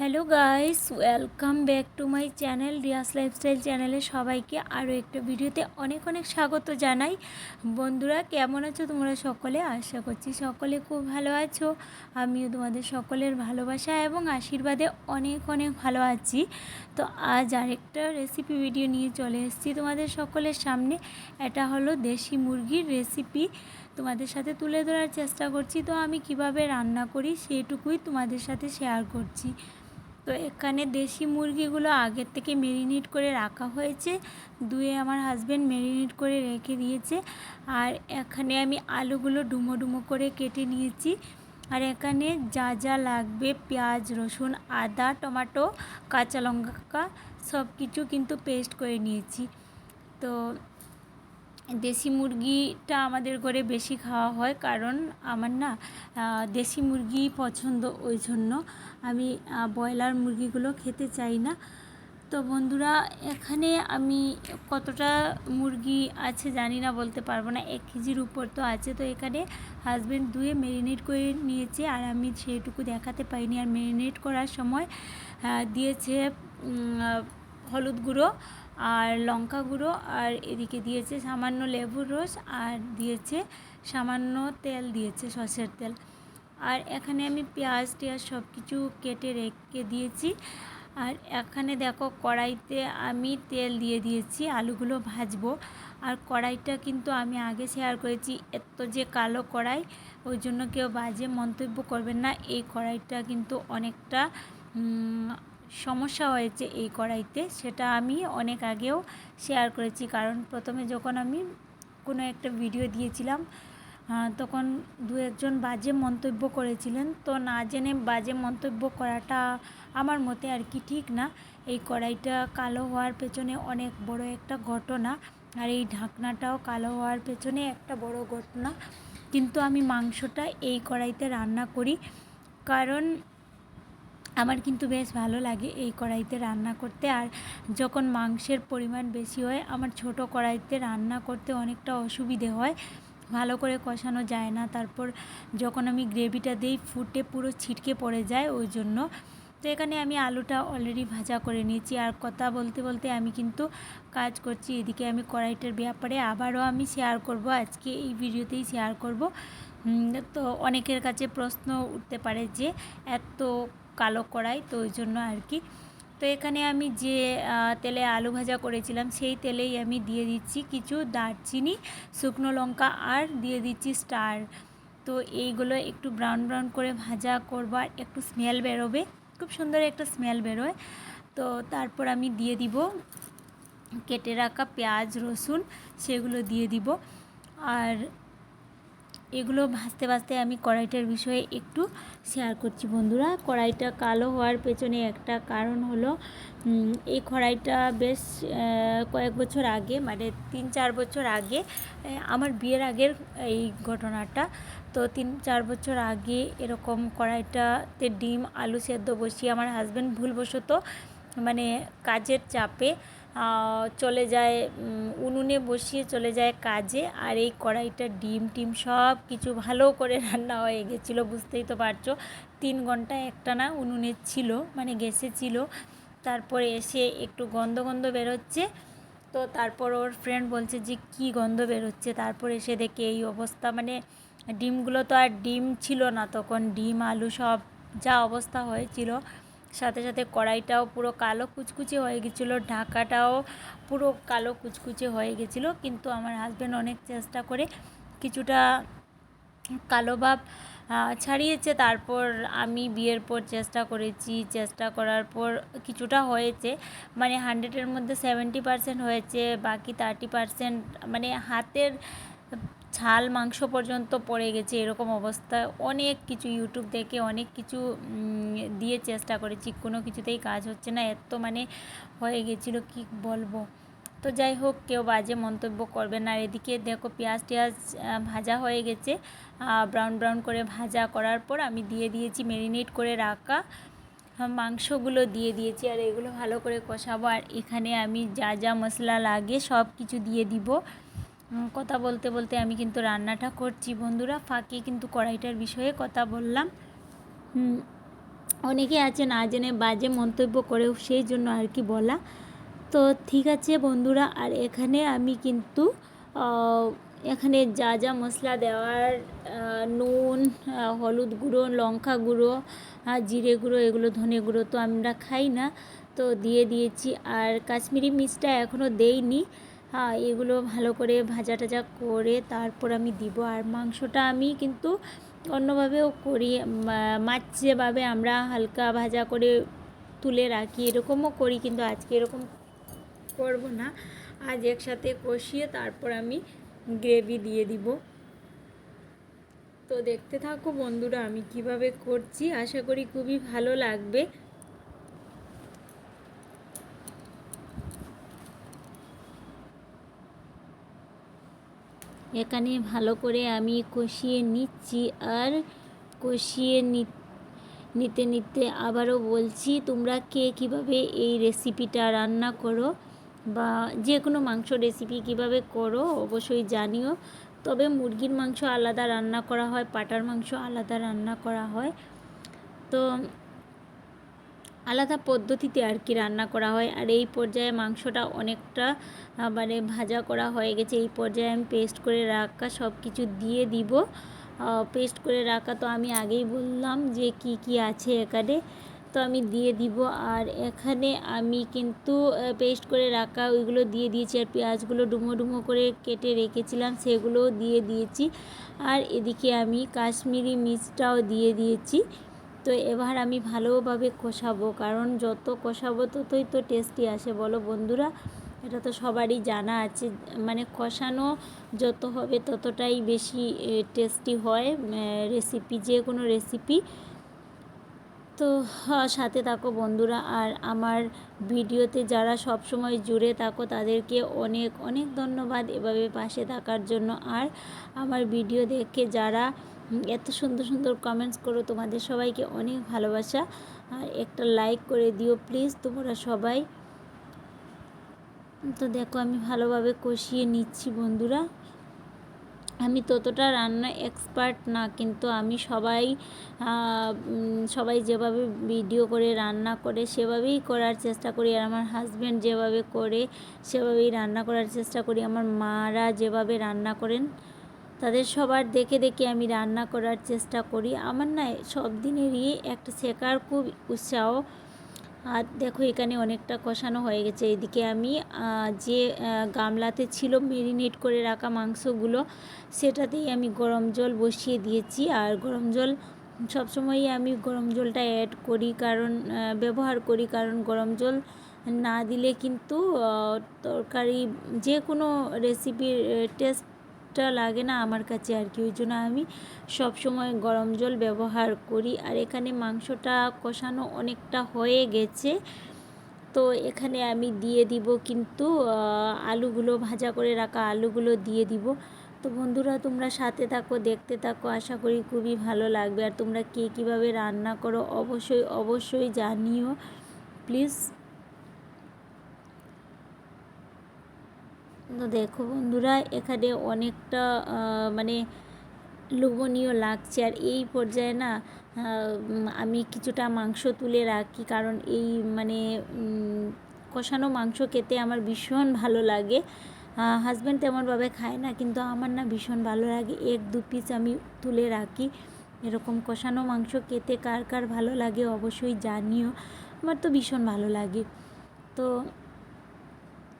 Hello guys welcome back to my channel Riya's lifestyle চ্যানেলে সবাইকে আরও একটা ভিডিওতে অনেক অনেক স্বাগত জানাই। বন্ধুরা, কেমন আছো তোমরা সকলে? আশা করছি সকলে খুব ভালো আছো। আমিও তোমাদের সকলের ভালোবাসা এবং আশীর্বাদে অনেক অনেক ভালো আছি। তো আজ আরেকটা রেসিপি ভিডিও নিয়ে চলে এসেছি তোমাদের সকলের সামনে। এটা হলো দেশি মুরগির রেসিপি তোমাদের সাথে তুলে ধরার চেষ্টা করছি। তো আমি কীভাবে রান্না করি সেটুকুই তোমাদের সাথে শেয়ার করছি। তো এখানে দেশি মুরগিগুলো আগের থেকে মেরিনেট করে রাখা হয়েছে। দুয়ে আমার হাজব্যান্ড মেরিনেট করে রেখে দিয়েছে। আর এখানে আমি আলুগুলো ডুমো ডুমো করে কেটে নিয়েছি। আর এখানে যা যা লাগবে, পেঁয়াজ, রসুন, আদা, টমেটো, কাঁচা লঙ্কা সব কিছু কিন্তু পেস্ট করে নিয়েছি। তো দেশি মুরগিটা আমাদের ঘরে বেশি খাওয়া হয়, কারণ আমার না দেশি মুরগি পছন্দ ওই জন্য। আমি ব্রয়লার মুরগিগুলো খেতে চাই না। তো বন্ধুরা, এখানে আমি কতটা মুরগি আছে জানি না, বলতে পারব না। এক কেজির উপর তো আছে। তো এখানে হাজব্যান্ড ধুয়ে মেরিনেট করে নিয়েছে, আর আমি সেটুকু দেখাতে পাইনি আর মেরিনেট করার সময় দিয়েছে হলুদ গুঁড়ো আর লঙ্কা গুঁড়ো, আর এদিকে দিয়েছে সামান্য লেবুর রস, আর দিয়েছে সামান্য তেল, দিয়েছে সর্ষের তেল। আর এখানে আমি পেঁয়াজ টেয়াজ সব কিছু কেটে রেখে দিয়েছি। আর এখানে দেখো কড়াইতে আমি তেল দিয়ে দিয়েছি, আলুগুলো ভাজবো। আর কড়াইটা কিন্তু আমি আগে শেয়ার করেছি, এত যে কালো কড়াই, ওই জন্য কেউ বাজে মন্তব্য করবেন না। এই কড়াইটা কিন্তু অনেকটা সমস্যা হয়েছে এই কড়াইতে, সেটা আমি অনেক আগেও শেয়ার করেছি। কারণ প্রথমে যখন আমি কোনো একটা ভিডিও দিয়েছিলাম তখন দু একজন বাজে মন্তব্য করেছিলেন। তো না জেনে বাজে মন্তব্য করাটা আমার মতে আর কি ঠিক না। এই কড়াইটা কালো হওয়ার পেছনে অনেক বড় একটা ঘটনা, আর এই ঢাকনাটাও কালো হওয়ার পেছনে একটা বড় ঘটনা। কিন্তু আমি মাংসটা এই কড়াইতে রান্না করি। কারণ আমার কিন্তু বেশ ভালো লাগে এই কড়াইতে রান্না করতে। আর যখন মাংসের পরিমাণ বেশি হয়, আমার ছোট কড়াইতে রান্না করতে অনেকটা অসুবিধে হয়। ভালো করে কষানো যায় না। তারপর যখন আমি গ্রেভিটা দিই, ফুটে পুরো ছিটকে পড়ে যায় ওই জন্য। তো এখানে আমি আলুটা অলরেডি ভাজা করে নিয়েছি। আর কথা বলতে বলতে আমি কিন্তু কাজ করছি এদিকে আমি কড়াইটার ব্যাপারে আবারও আমি শেয়ার করব। আজকে এই ভিডিওতেই শেয়ার করব। তো অনেকের কাছে প্রশ্ন উঠতে পারে যে, এত কালো কড়াই, তো ওই জন্য আর কি। তো এখানে আমি যে তেলে আলু ভাজা করেছিলাম, সেই তেলেই আমি দিয়ে দিচ্ছি কিছু দারচিনি, শুকনো লঙ্কা আর দিয়ে দিচ্ছি স্টার। তো এইগুলো একটু ব্রাউন ব্রাউন করে ভাজা করবার একটু স্মেল বেরোবে, খুব সুন্দর একটা স্মেল বেরোয়। তো তারপর আমি দিয়ে দিব কেটে রাখা পেঁয়াজ, রসুন, সেগুলো দিয়ে দিব। আর এগুলো ভাজতে ভাজতে আমি কড়াইটার বিষয়ে একটু শেয়ার করছি বন্ধুরা। কড়াইটা কালো হওয়ার পেছনে একটা কারণ হলো এই কড়াইটা বেশ কয়েক বছর আগে মানে তিন চার বছর আগে আমার বিয়ের আগের এই ঘটনাটা। তো তিন চার বছর আগে এরকম কড়াইটাতে ডিম, আলু সেদ্ধ বসিয়ে আমার হাজব্যান্ড ভুলবশত মানে কাজের চাপে চলে যায় উনুনে বসিয়ে চলে যায় কাজে। আর এই কড়াইটা ডিম টিম সব কিছু ভালো করে রান্না হয়ে গেছিল, বুঝতেই তো পারছ। তিন ঘণ্টা একটা না উনুনে ছিল মানে গ্যাসে ছিল। তারপরে এসে একটু গন্ধ গন্ধ বেরোচ্ছে। তো তারপর ওর ফ্রেন্ড বলছে যে, কি গন্ধ বেরোচ্ছে? তারপর এসে দেখে এই অবস্থা মানে ডিমগুলো তো আর ডিম ছিল না তখন। ডিম, আলু সব যা অবস্থা হয়েছিল। সাথে সাথে কড়াইটাও পুরো কালো কুচকুচে হয়ে গেছিল, ঢাকাটাও পুরো কালো কুচকুচে হয়ে গেছিল। কিন্তু আমার হাজব্যান্ড অনেক চেষ্টা করে কিছুটা কালো ভাব ছাড়িয়েছে। তারপর আমি বিয়ের পর চেষ্টা করেছি, চেষ্টা করার পর কিছুটা হয়েছে। মানে হান্ড্রেডের মধ্যে সেভেন্টি পারসেন্ট হয়েছে, বাকি থার্টি পারসেন্ট মানে হাতের ছাল মাংস পর্যন্ত পড়ে গেছে, এরকম অবস্থা। অনেক কিছু ইউটিউব দেখে অনেক কিছু দিয়ে চেষ্টা করেছি, কোনো কিছুতেই কাজ হচ্ছে না। এত মানে হয়ে গেছিল, কি বলব? তো যাই হোক, কেউ বাজে মন্তব্য করবে না। এদিকে দেখো, পেঁয়াজ টেয়াজ ভাজা হয়ে গেছে। ব্রাউন ব্রাউন করে ভাজা করার পর আমি দিয়ে দিয়েছি ম্যারিনেট করে রাখা মাংসগুলো দিয়ে দিয়েছি। আর এগুলো ভালো করে কষাবো। আর এখানে আমি যা যা মশলা লাগে সব কিছু দিয়ে দিব। কথা বলতে বলতে আমি কিন্তু রান্নাটা করছি। বন্ধুরা, ফাঁকে কিন্তু কড়াইটার বিষয়ে কথা বললাম। অনেকে আছে না জেনে বাজে মন্তব্য করেও সেই জন্য আর কি বলা। তো ঠিক আছে বন্ধুরা, আর এখানে আমি কিন্তু এখানে যা যা মশলা দেওয়ার নুন হলুদ গুঁড়ো, লঙ্কা গুঁড়ো জিরে গুঁড়ো, এগুলো ধনে গুঁড়ো তো আমরা খাই না। তো দিয়ে দিয়েছি। আর কাশ্মীরি মির্চটা এখনও দেইনি। এগুলো ভালো করে ভাজা টাজা করে তারপর আমি দিব। আর মাংসটা আমি কিন্তু অন্যভাবেও করি। মাছ যেভাবে আমরা হালকা ভাজা করে তুলে রাখি, এরকমও করি কিন্তু আজকে এরকম করব না। আজ একসাথে কষিয়ে তারপর আমি গ্রেভি দিয়ে দিব। তো দেখতে থাকো বন্ধুরা, আমি কীভাবে করছি, আশা করি খুবই ভালো লাগবে। এখানে ভালো করে আমি কষিয়ে নিচ্ছি আর কষিয়ে নিতে নিতে আবারও বলছি তোমরা কে কীভাবে এই রেসিপিটা রান্না করো বা যে কোনো মাংস রেসিপি কীভাবে করো অবশ্যই জানিও। তবে মুরগির মাংস আলাদা রান্না করা হয়, পাটার মাংস আলাদা রান্না করা হয়। তো আলাদা পদ্ধতিতে আর কি রান্না করা হয়। আর এই পর্যায়ে মাংসটা অনেকটা মানে ভাজা করা হয়ে গেছে। এই পর্যায়ে আমি পেস্ট করে রাখা সব কিছু দিয়ে দিব। পেস্ট করে রাখা তো আমি আগেই বললাম যে কি কি আছে এখানে। তো আমি দিয়ে দিব। আর এখানে আমি কিন্তু পেস্ট করে রাখা ওইগুলো দিয়ে দিয়েছি। আর পেঁয়াজগুলো ডুমো ডুমো করে কেটে রেখেছিলাম, সেগুলোও দিয়ে দিয়েছি। আর এদিকে আমি কাশ্মীরি মির্চটাও দিয়ে দিয়েছি। তো এবার আমি ভালোভাবে কষাবো, কারণ যত কষাবো ততই তো টেস্টি আসে। বলো বন্ধুরা, এটা তো সবারই জানা আছে। মানে কষানো যত হবে ততটাই বেশি টেস্টি হয় রেসিপি যে কোনো রেসিপি তো সাথে থাকো বন্ধুরা। আর আমার ভিডিওতে যারা সব সময় জুড়ে থাকো, তাদেরকে অনেক অনেক ধন্যবাদ এভাবে পাশে থাকার জন্য। আর আমার ভিডিও দেখে যারা এত সুন্দর সুন্দর কমেন্টস করো, তোমাদের সবাইকে অনেক ভালোবাসা। আর একটা লাইক করে দিও প্লিজ তোমরা সবাই। তো দেখো, আমি ভালোভাবে কষিয়ে নিচ্ছি বন্ধুরা। আমি ততটা রান্না এক্সপার্ট না, কিন্তু আমি সবাই সবাই যেভাবে ভিডিও করে, রান্না করে, সেভাবেই করার চেষ্টা করি। আর আমার হাজব্যান্ড যেভাবে করে, সেভাবেই রান্না করার চেষ্টা করি। আমার মারা যেভাবে রান্না করেন, তাদের সবার দেখে দেখে আমি রান্না করার চেষ্টা করি। আমার না সব দিনেরই একটা শেখার খুব উৎসাহ আর দেখো এখানে অনেকটা কষানো হয়ে গেছে। এদিকে আমি যে গামলাতে ছিল মেরিনেট করে রাখা মাংসগুলো, সেটাতেই আমি গরম জল বসিয়ে দিয়েছি। আর গরম জল, সবসময়ই আমি গরম জলটা অ্যাড করি কারণ ব্যবহার করি। কারণ গরম জল না দিলে কিন্তু তরকারি, যে কোনো রেসিপির টেস্টটা লাগে না আমার কাছে আর কি ওই জন্য আমি সব সময় গরম জল ব্যবহার করি। আর এখানে মাংসটা কষানো অনেকটা হয়ে গেছে। তো এখানে আমি দিয়ে দিব কিন্তু আলুগুলো, ভাজা করে রাখা আলুগুলো দিয়ে দিব। তো বন্ধুরা, তোমরা সাথে থাকো, দেখতে থাকো, আশা করি খুবই ভালো লাগবে। আর তোমরা কে কীভাবে রান্না করো, অবশ্যই অবশ্যই জানিও। প্লিজ। তো দেখো বন্ধুরা, এখানে অনেকটা মানে লোভনীয় লাগছে। আর এই পর্যায়ে না আমি কিছুটা মাংস তুলে রাখি, কারণ এই মানে কষানো মাংস খেতে আমার ভীষণ ভালো লাগে। হাজব্যান্ড তেমনভাবে খায় না, কিন্তু আমার না ভীষণ ভালো লাগে। এক দু পিস আমি তুলে রাখি। এরকম কষানো মাংস খেতে কার কার ভালো লাগে অবশ্যই জানিও। আমার তো ভীষণ ভালো লাগে। তো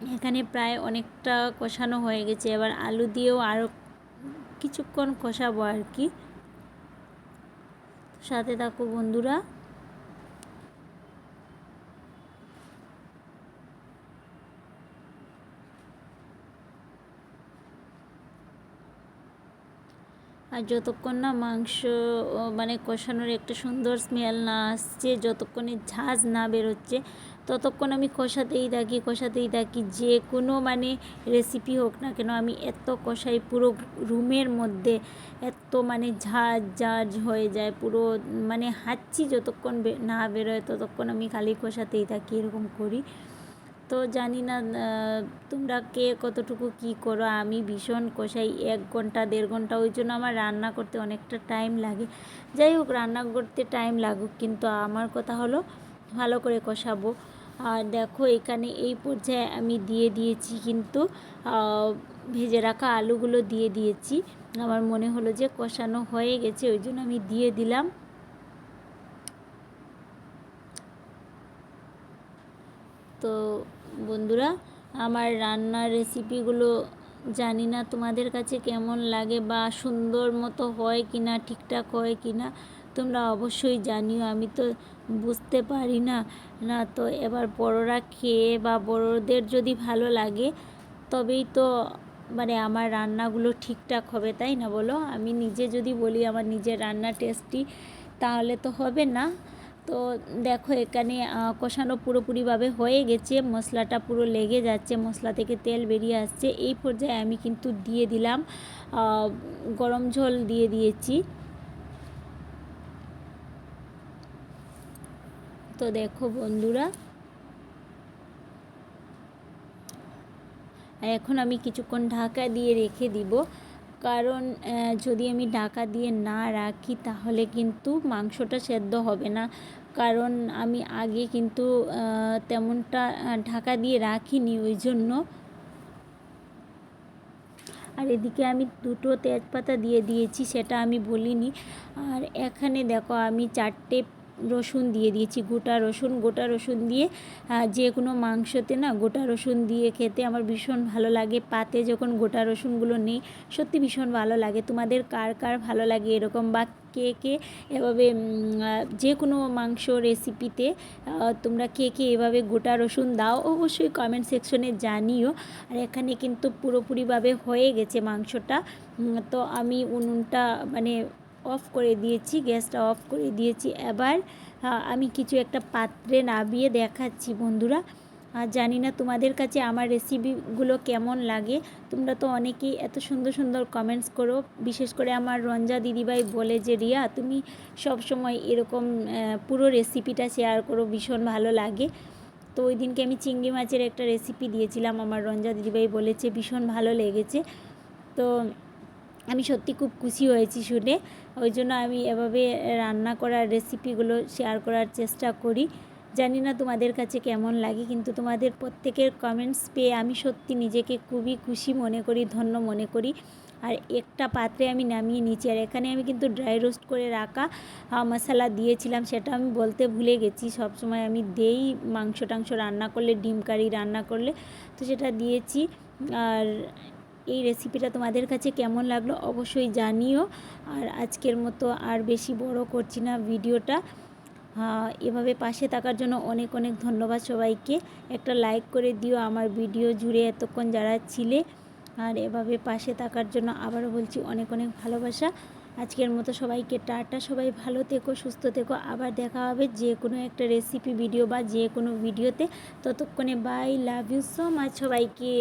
এখানে প্রায় অনেকটা কষানো হয়ে গেছে। এবার আলু দিয়েও আরও কিছুক্ষণ কষাবো আর কি। সাথে থাকো বন্ধুরা। আর যতক্ষণ না মাংস মানে কষানোর একটা সুন্দর স্মেল না আসছে, যতক্ষণে ঝাঁজ না বেরোচ্ছে ততক্ষণ আমি কষাতেই থাকি কষাতেই থাকি। যে কোনো মানে রেসিপি হোক না কেন, আমি এত কষাই পুরো রুমের মধ্যে, এত মানে ঝাঁজ ঝাঁজ হয়ে যায়, পুরো মানে হাঁচি যতক্ষণ না বেরোয় ততক্ষণ আমি খালি কষাতেই থাকি, এরকম করি। তো জানি না তোমরা কে কতটুকু কি করো, আমি ভীষণ কষাই, এক ঘণ্টা, দেড় ঘণ্টা, ওই জন্য আমার রান্না করতে অনেকটা টাইম লাগে। যাই হোক, রান্না করতে টাইম লাগুক, কিন্তু আমার কথা হলো ভালো করে কষাবো। আর দেখো এখানে এই পর্যায়ে আমি দিয়ে দিয়েছি কিন্তু ভেজে রাখা আলুগুলো দিয়ে দিয়েছি। আমার মনে হলো যে কষানো হয়ে গেছে, ওই জন্য আমি দিয়ে দিলাম। তো বন্ধুরা, আমার রান্নার রেসিপিগুলো জানি না তোমাদের কাছে কেমন লাগে বা সুন্দর মতো হয় কি না ঠিকঠাক হয় কি না তোমরা অবশ্যই জানিও, আমি তো বুঝতে পারি না। না তো, এবার বড়রা খেয়ে বা বড়দের যদি ভালো লাগে, তবেই তো মানে আমার রান্নাগুলো ঠিকঠাক হবে, তাই না বলো? আমি নিজে যদি বলি আমার নিজের রান্না টেস্টি, তাহলে তো হবে না। তো দেখো, এখানে কষানো পুরোপুরিভাবে হয়ে গেছে, মশলাটা পুরো লেগে যাচ্ছে, মশলা থেকে তেল বেরিয়ে আসছে। এই পর্যায়ে আমি কিন্তু দিয়ে দিলাম গরম ঝোল দিয়ে দিয়েছি। তো দেখো বন্ধুরা। এখন আমি কিছুক্ষণ ঢাকা দিয়ে রেখে দিব। কারণ যদি আমি ঢাকা দিয়ে না রাখি, তাহলে কিন্তু মাংসটা সেদ্ধ হবে না। কারণ আমি আগে কিন্তু তেমনটা ঢাকা দিয়ে রাখিনি ওই জন্য। আর এদিকে আমি দুটো তেজপাতা দিয়ে দিয়েছি, সেটা আমি বলিনি। আর এখানে দেখো আমি চারটে রসুন দিয়ে দিয়েছি, গোটা রসুন গোটা রসুন দিয়ে যে কোনো মাংসতে না গোটা রসুন দিয়ে খেতে আমার ভীষণ ভালো লাগে। পাতে যখন গোটা রসুনগুলো নেই, সত্যি ভীষণ ভালো লাগে। তোমাদের কার কার ভালো লাগে এরকম বা কে কে এভাবে যে কোনো মাংস রেসিপিতে তোমরা কে কে এভাবে গোটা রসুন দাও, অবশ্যই কমেন্ট সেকশনে জানিও। আর এখানে কিন্তু পুরোপুরিভাবে হয়ে গেছে মাংসটা। তো আমি উনুনটা মানে অফ করে দিয়েছি, গ্যাসটা অফ করে দিয়েছি। এবার আমি কিছু একটা পাত্রে নামিয়ে দেখাচ্ছি বন্ধুরা। আর জানি না তোমাদের কাছে আমার রেসিপিগুলো কেমন লাগে। তোমরা তো অনেকেই এত সুন্দর সুন্দর কমেন্টস করো। বিশেষ করে আমার রঞ্জা দিদিভাই বলে যে, রিয়া, তুমি সব সময় এরকম পুরো রেসিপিটা শেয়ার করো, ভীষণ ভালো লাগে। তো ওই দিনকে আমি চিংড়ি মাছের একটা রেসিপি দিয়েছিলাম। আমার রঞ্জা দিদিভাই বলেছে, ভীষণ ভালো লেগেছে। তো আমি সত্যি খুব খুশি হয়েছি শুনে। ওই জন্য আমি এভাবে রান্না করার রেসিপিগুলো শেয়ার করার চেষ্টা করি। জানি না তোমাদের কাছে কেমন লাগে, কিন্তু তোমাদের প্রত্যেকের কমেন্টস পেয়ে আমি সত্যি নিজেকে খুবই খুশি মনে করি, ধন্য মনে করি। আর একটা পাত্রে আমি নামিয়ে নিচ্ছি আর এখানে আমি কিন্তু ড্রাই রোস্ট করে রাখা মশলা দিয়েছিলাম, সেটা আমি বলতে ভুলে গেছি। সব সময় আমি দেই মাংস টাংস রান্না করলে, ডিম কারি রান্না করলে, তো সেটা দিয়েছি। আর এই রেসিপিটা তোমাদের কাছে কেমন লাগল অবশ্যই জানিও। আর আজকের মতো আর বেশি বড় করছি না ভিডিওটা। এভাবে পাশে থাকার জন্য অনেক অনেক ধন্যবাদ সবাইকে। একটা লাইক করে দিও আমার ভিডিও জুড়ে এতক্ষণ যারা ছিলে। আর এভাবে পাশে থাকার জন্য আবারও বলছি অনেক অনেক ভালোবাসা। আজকের মতো সবাইকে টাটা, সবাই ভালো থেকো, সুস্থ থেকো। আবার দেখা হবে যে কোনো একটা রেসিপি ভিডিও বা যে কোনো ভিডিওতে ততক্ষণে bye love you so much সবাইকে।